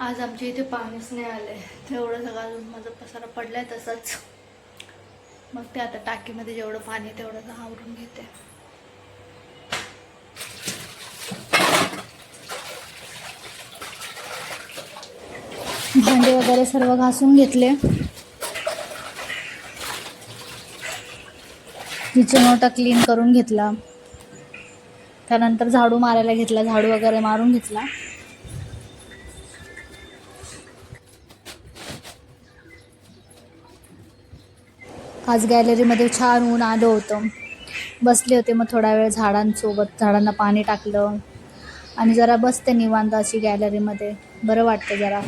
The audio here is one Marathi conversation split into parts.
आज आमच्या इथे पाणीच नाही आलंय. तेवढं सगळं अजून माझा पसारा पडलाय तसंच. मग ते आता टाकीमध्ये जेवढं पाणी तेवढं आवरून घेते. भांडे वगैरे सर्व घासून घेतले. किचन ओटा क्लीन करून घेतला. त्यानंतर झाडू मारायला घेतला झाडू वगैरे मारून घेतला. आज गॅलरीमध्ये छान ऊन आलं होतं. बसले होते मग थोडा वेळ झाडांसोबत झाडांना पाणी टाकलं. आणि जरा बसते निवांत अशी गॅलरीमध्ये बरं वाटतं जरा.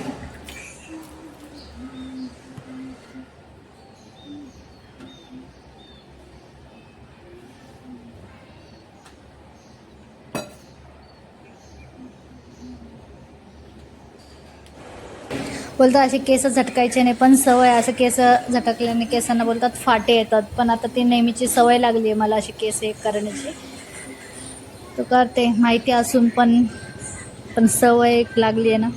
बोलतात असे केस झटकायचे नाही पण सवय असं केस झटकल्याने केसांना बोलतात फाटे येतात. पण आता ती नेहमीची सवय लागली आहे मला अशी केस एक करण्याची. तो करते माहिती असून पण पण सवय एक लागली आहे ना.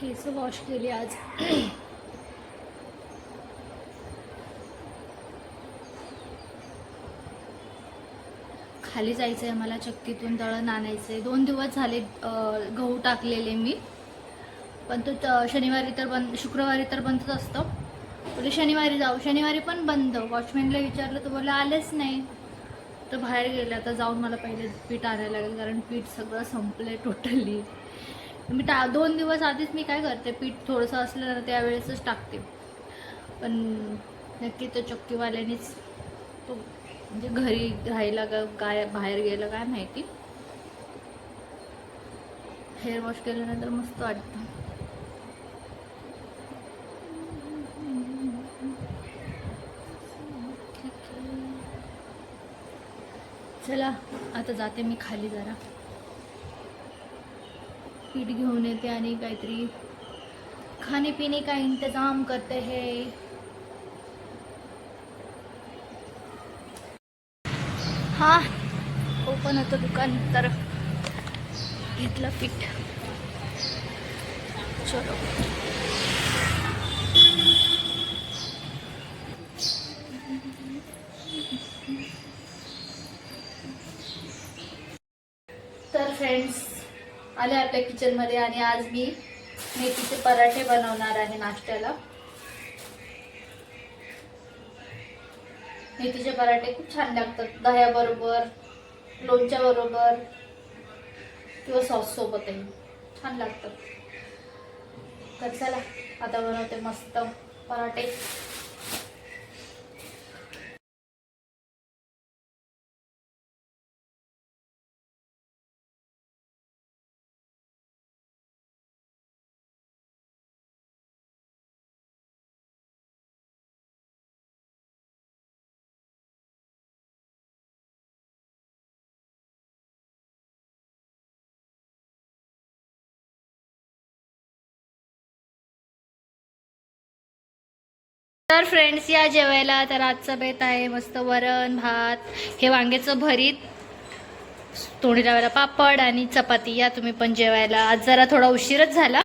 केस वॉश केली आज. खाली जायचं आहे मला चक्कीतून दळण आणायचं आहे दोन दिवस झाले गहू टाकलेले मी. पण तो त- शनिवारी तर बंद शुक्रवारी तर बंदच असतं. बोले शनिवारी जाऊ. शनिवारी पण बंद. वॉचमॅनला विचारलं तर बोला आलेच नाही. तर बाहेर गेलं तर जाऊन मला पहिले पीठ आणायला लागेल कारण पीठ सगळं संपलं आहे टोटली मी टा दोन दिवस आधीच मी काय करते पीठ थोडंसं असलं ना त्यावेळेसच टाकते. पण नक्की तो चक्कीवाल्यानेच तो म्हणजे घरी राहायला का काय बाहेर गेलं काय माहिती. हेअर वॉश केल्यानंतर मस्त वाटतं. चला आता जाते मी खाली जरा. पीठ घेऊन येते आणि काहीतरी खाणे पिणे का इंतजाम करते हे. हा. ओपन होतं दुकान तर घेतलं पीठ. चलो. तर फ्रेंड्स आले आपल्या किचनमध्ये आणि आज मी मेथीचे पराठे बनवणार आहे नाश्त्याला. मेथीचे पराठे खूप छान लागतात. दह्याबरोबर लोणच्या बरोबर किंवा सॉससोबतही छान लागतात. तर चला आता बनवते मस्त पराठे. तर फ्रेंड्स या जेवायला तर आजचं बेत आहे मस्त वरण भात हे वांग्याचं भरीत तोंडी लावायला पापड आणि चपाती या तुम्ही पण जेवायला. आज जरा थोडा उशीरच झाला.